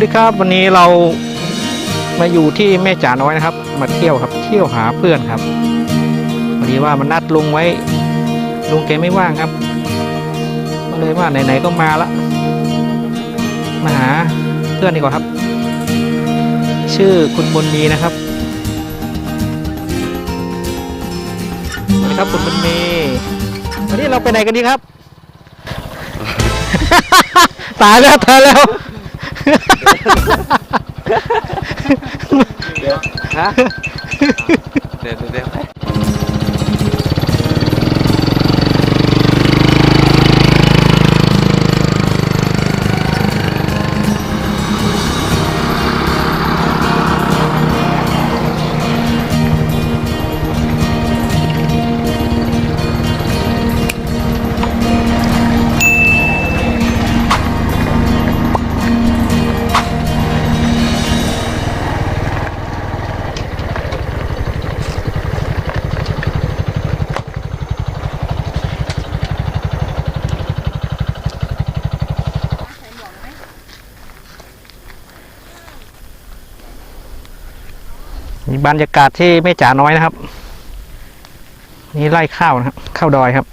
วัสดีครับวันนี้เรามาอยู่ที่แม่จ๋าน้อยนะครับ มาเที่ยวครับเที่ยวหาเพื่อนครับพอดีว่ามันนัดลุงไว้ลุงแกไม่ว่างครับก็เลยว่าไหนๆก็มาละมาหาเพื่อนดีกว่าครับ ชื่อคุณบุญมีนะครับสวัสดีครับคุณบุญมีวันนี้เราไปไหนกันดีครับ ตายแล้วตายแล้ว ฮะเดี๋ยวเดี๋ยว บรรยากาศที่ไม่จ๋าน้อยนะครับ นี่ไล่ข้าวนะครับข้าวดอยครับ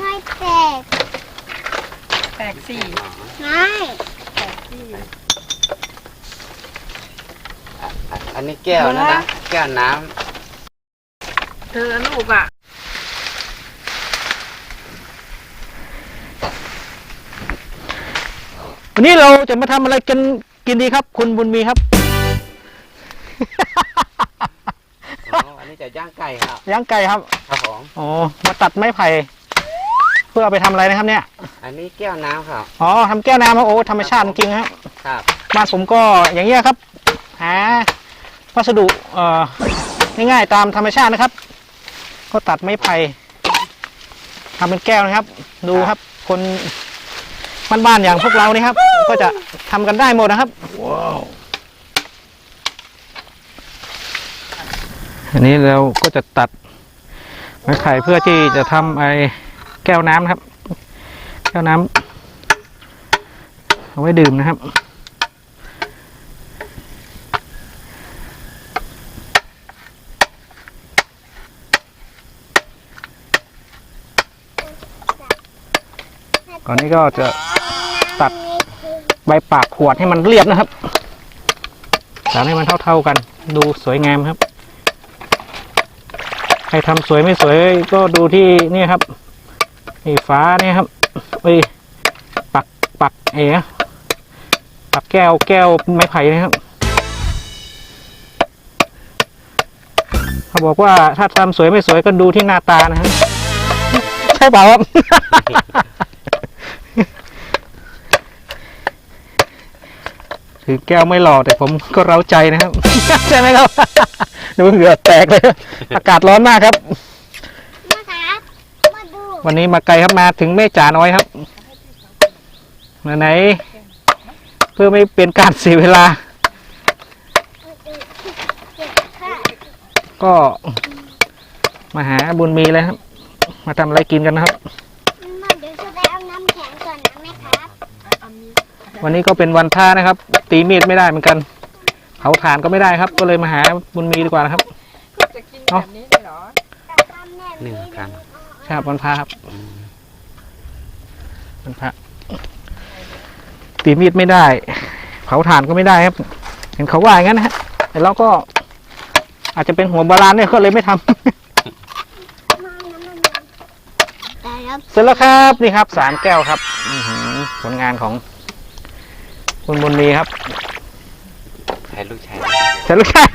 ไม่แตกแตกสี่ไม่แตกสี่อันนี้แก้วนะนะแก้วน้เธอลูกอะ วันนี้เราจะมาทำอะไรกันกินดีครับ คุณบุญมีครับำอ๋อ อันนี้จะย่างไก่ครับย่างไก่ครับ ครับผมอ๋อ มาตัดไม้ไผ่ เพื่อเอาไปทำอะไรนะครับเนี่ย อันนี้แก้วน้ำครับ อ๋อทำแก้วน้ำครับโอ้ธรรมชาติจริงๆครับ ครับ บ้านผมก็อย่างเงี้ยครับ หา วัสดุเอ่อง่ายๆตามธรรมชาตินะครับ ก็ตัดไม้ไผ่ทำเป็นแก้วนะครับ ดูครับ คนบ้านๆอย่างพวกเรานี่ครับ ก็จะทำกันได้หมดนะครับว้าวอันนี้เราก็จะตัดไม้ไผ่เพื่อที่จะทำไอ้แก้วน้ำนะครับ แก้วน้ำเอาไว้ดื่มนะครับ ก่อนนี้ก็จะตัดใบปากขวดให้มันเรียบนะครับตัดให้มันเท่าๆกัน ดูสวยงามครับ ใครทำสวยไม่สวยก็ดูที่นี่ครับนี่ฟ้าเนี่ยครับเอ้ยปักปักเอ๋ปักแก้วแก้วไม้ไผ่นะครับเขาบอกว่าถ้าทำสวยไม่สวยก็ดูที่หน้าตานะครับใช่เปล่าครับ ถือแก้วไม่หล่อแต่ผมก็เร้าใจนะครับ ใช่ไหมครับ ดูเหงื่อแตกเลย อากาศร้อนมากครับนะครับมาดูวันนี้มาไกลครับมาถึงแม่จ๋าน้อยครับไหนๆเพื่อไม่เป็นการเสียเวลาเก็บค่ะก็มาหาบุญมีเลยครับ มาทำอะไรกินกันนะครับ มาเดี๋ยวจะไปเอาน้ำแข็งก่อนนะแม่ครับ วันนี้ก็เป็นวันพระนะครับ ตีมีดไม่ได้เหมือนกันเผาถ่านก็ไม่ได้ครับ ก็เลยมาหาบุญมีดีกว่านะครับจะกินแบบนี้เลยเหรอทำแบบหนึ่งนี้ครั้งครับวันพระครับวันพระตีมีดไม่ได้ เผาถ่านก็ไม่ได้ครับ เห็นเขาว่าอย่างนั้นนะฮะแต่เราก็อาจจะเป็นหัวโบราณเนี่ยก็เลยไม่ทำแต่แล้วเสร็จแล้วครับนี่ครับสามแก้วครับอื้อหือผลงานของ คุณบุญมีครับใช้ลูกชายใช่ลูกชาย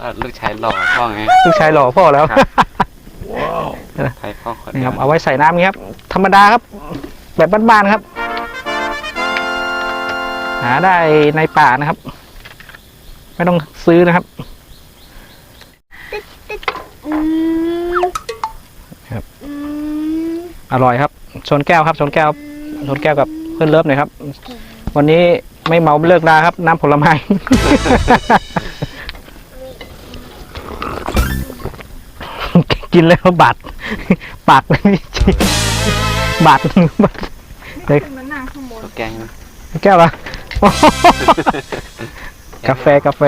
เอ่อลูกชายหล่อพ่อไง ลูกชายหล่อพ่อแล้วครับ ใช้พ่อคนนี่เดีคยรัวบเอาไว้ใส่น้ำนี้ครับ ธรรมดาครับ แบบบ้านๆครับ หาได้ในป่านะครับ ไม่ต้องซื้อนะครับ อืมครับ อืมอร่อยครับ ชนแก้วครับ ชนแก้ว ชนแก้วกับเพื่อนเลิฟหน่อยครับ วันนี้ไม่เมาเลิกลาครับ น้ำผลไม้ กินแล้วบาดปากเลยบาดขึ้นมานั่งข้างบนตัวแกงนะแก้วละกาแฟกาแฟ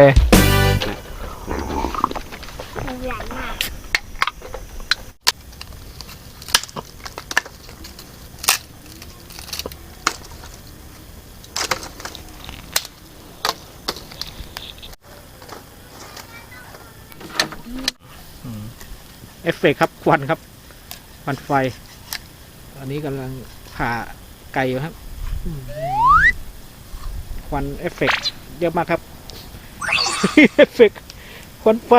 มันใหญ่มาก เอฟเฟกต์ครับควันครับควันไฟ อันนี้กำลังผ่าไก่อยู่ครับควันเอฟเฟกต์เยอะมากครับเอฟเฟกต์ควันไฟ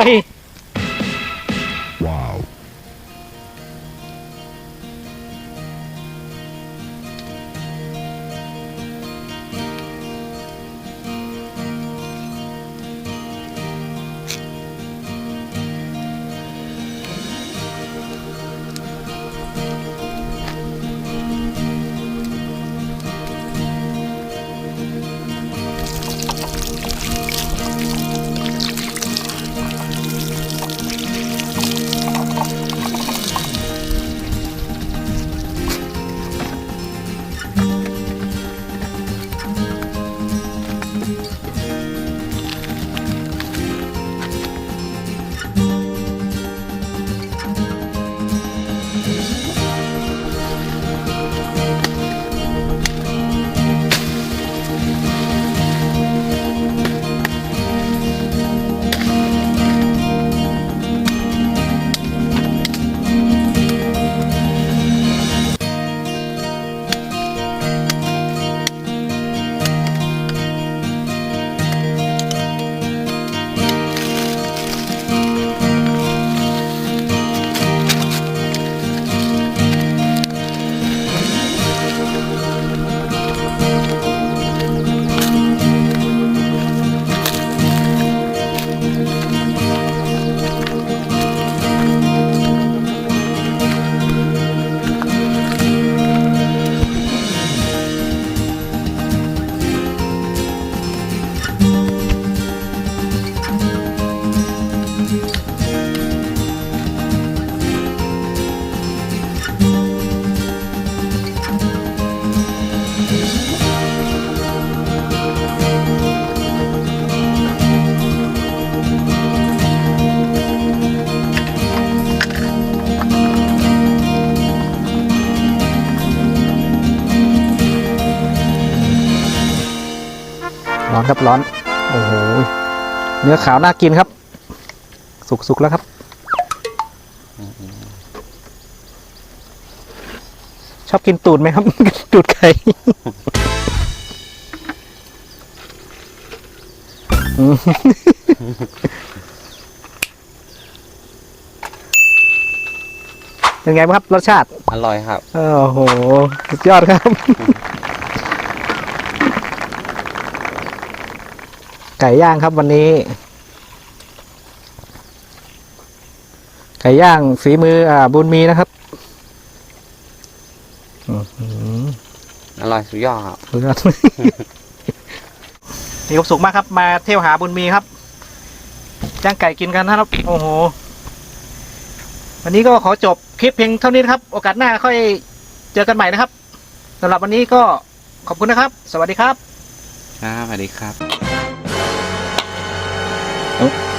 ครับร้อน โอ้โห เนื้อขาวน่ากินครับ สุกๆแล้วครับ ชอบกินตูดไหมครับ ตูดไก่อืมเป็นไงบ้างครับ รสชาติ อร่อยครับ โอ้โห สุดยอดครับ ไก่ย่างครับวันนี้ ไก่ย่างฝีมืออ่าบุญมีนะครับอื้อหืออร่อยสุดยอดครับสุดยอด มีความสุขมากครับ มาเที่ยวหาบุญมีครับย่างไก่กินกันนะครับ โอ้โห วันนี้ก็ขอจบคลิปเพียงเท่านี้นะครับ โอกาสหน้าค่อยเจอกันใหม่นะครับสำหรับวันนี้ก็ขอบคุณนะครับ สวัสดีครับ ครับสวัสดีครับ เอ้า